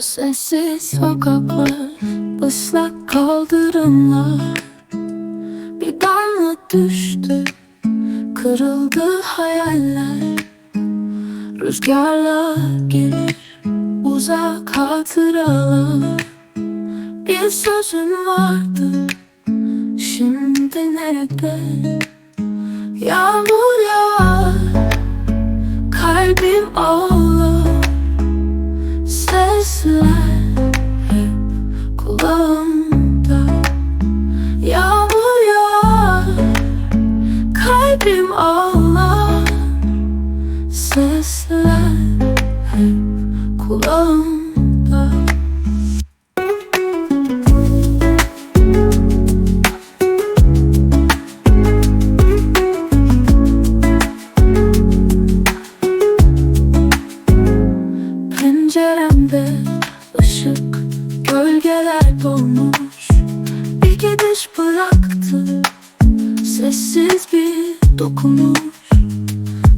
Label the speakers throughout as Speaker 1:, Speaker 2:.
Speaker 1: Sessiz sokaklar, ıslak kaldırımlar. Bir damla düştü, kırıldı hayaller. Rüzgarla gelir uzak hatıralar. Bir sözün vardı, şimdi nerede? Yağmur yağar, kalbim ağlar kulağımda Penceremde ışık, gölgeler dolmuş. Bir gidiş bıraktı, sessiz bir dokunuş.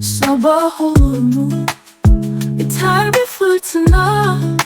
Speaker 1: Sabah olur Enough.